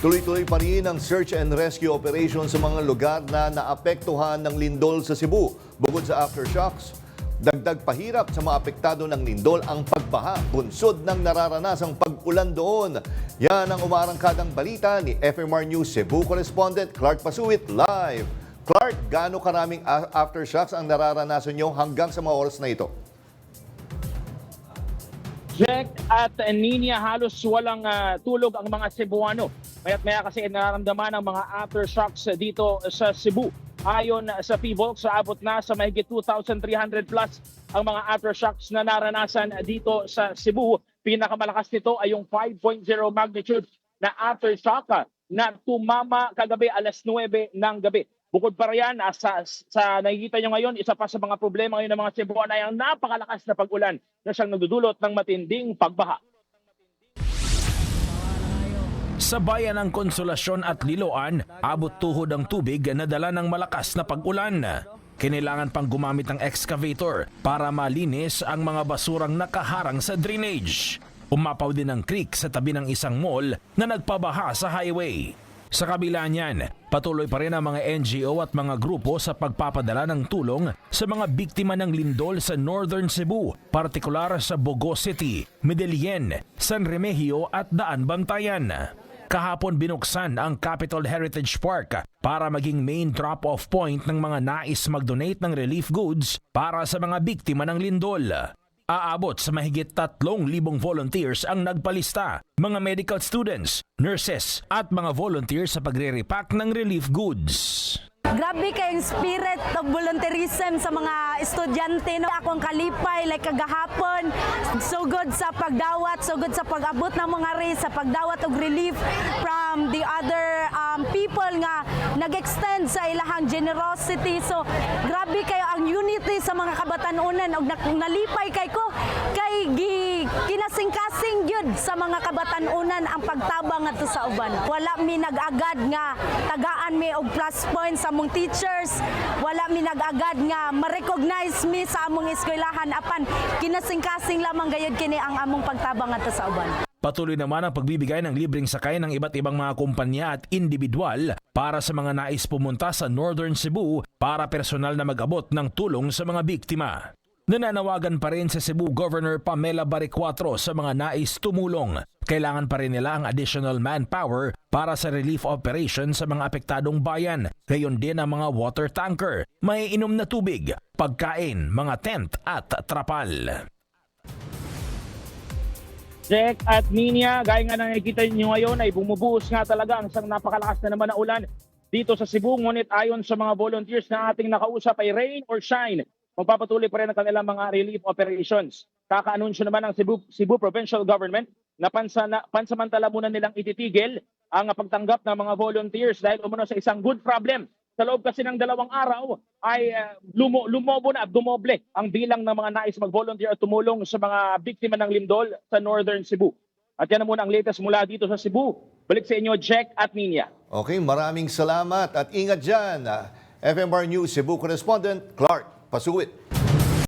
Tuloy-tuloy pa rin ang search and rescue operation sa mga lugar na naapektuhan ng lindol sa Cebu. Bukod sa aftershocks, dagdag pahirap sa mga apektado ng lindol ang pagbaha, bunsod ng nararanasang pag-ulan doon. Yan ang umarangkadang balita ni FMR News Cebu correspondent Clark Pasuit live. Clark, gaano karaming aftershocks ang nararanasan nyo hanggang sa mga oras na ito? Jack at Nina halos walang ah, tulog ang mga Cebuano. Maya't maya kasi nararamdaman ang mga aftershocks dito sa Cebu. Ayon sa sa abot na sa mahigit 2,300 plus ang mga aftershocks na naranasan dito sa Cebu. Pinakamalakas nito ay yung 5.0 magnitude na aftershock na tumama kagabi alas 9 ng gabi. Bukod pa riyan, ah, sa, sa nakikita nyo ngayon, isa pa sa mga problema ngayon ng mga Cebuano ay ang napakalakas na pag-ulan na siyang nagdudulot ng matinding pagbaha. Sa bayan ng Konsolasyon at Liloan, abot tuhod ang tubig na dala ng malakas na pag-ulan. Kinailangan pang gumamit ng excavator para malinis ang mga basurang nakaharang sa drainage. Umapaw din ang creek sa tabi ng isang mall na nagpabaha sa highway. Sa kabila niyan, patuloy pa rin ang mga NGO at mga grupo sa pagpapadala ng tulong sa mga biktima ng lindol sa Northern Cebu, partikular sa Bogo City, Medellin, San Remigio at Daan Bantayan. Kahapon binuksan ang Capitol Heritage Park para maging main drop-off point ng mga nais mag-donate ng relief goods para sa mga biktima ng lindol. Aabot sa mahigit 3,000 volunteers ang nagpalista, mga medical students, nurses at mga volunteers sa pagre-repack ng relief goods. Grabe spirit of volunteerism sa mga estudyante. No? Akong kalipay, like kagahapon, so good sa pagdawat, so good sa pag-abot ng mga race, sa pagdawat og relief from the other um, people nga nag-extend sa ilahang generosity. So, grabe kayo ang unity sa mga kabatanunan og nalipay kay ko kay gi kinasing-kasing gyud sa mga kabatanunan ang pagtabang ngadto sa uban. Wala mi nag-agad nga tagaan mi og plus points sa among teachers. Wala mi nag-agad nga ma-recognize mi sa among eskwelahan apan kinasing-kasing lamang gayud kini ang among pagtabang ngadto sa uban. Patuloy naman ang pagbibigay ng libreng sakay ng iba't ibang mga kumpanya at individual para sa mga nais pumunta sa Northern Cebu para personal na mag-abot ng tulong sa mga biktima. Nananawagan pa rin sa Cebu Governor Pamela Baricuatro sa mga nais tumulong. Kailangan pa rin nila ang additional manpower para sa relief operation sa mga apektadong bayan. Gayon din ang mga water tanker, may inom na tubig, pagkain, mga tent at trapal. Jack at Nina, gaya nga na nakikita niyo ngayon ay bumubuhos nga talaga ang isang napakalakas na naman na ulan dito sa Cebu. Ngunit ayon sa mga volunteers na ating nakausap ay rain or shine, magpapatuloy pa rin ang kanilang mga relief operations. Kakaanunsyo naman ng Cebu, Cebu Provincial Government na pansana, pansamantala muna nilang ititigil ang pagtanggap ng mga volunteers dahil umano sa isang good problem. Sa loob kasi ng dalawang araw ay uh, lumo, lumobo na at dumoble ang bilang ng mga nais mag-volunteer at tumulong sa mga biktima ng lindol sa Northern Cebu. At yan na muna ang latest mula dito sa Cebu. Balik sa inyo, Jack at Nina. Okay, maraming salamat at ingat dyan. ah, FMR News Cebu correspondent Clark Pasuruit.